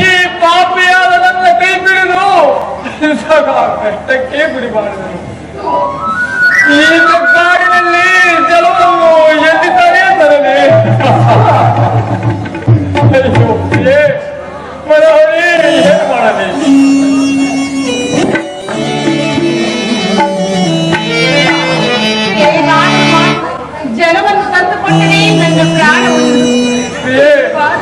ಈ ಪಾಪಿಯಾದ ನನ್ನ ಕೈ ಬಿಡಿದು ಕೈ ಬಿಡಿಬಾರದು ಈ ಕಾಡಿನಲ್ಲಿ ಜಲವನ್ನು ಎಲ್ಲಿ ತಾನೇ ಏ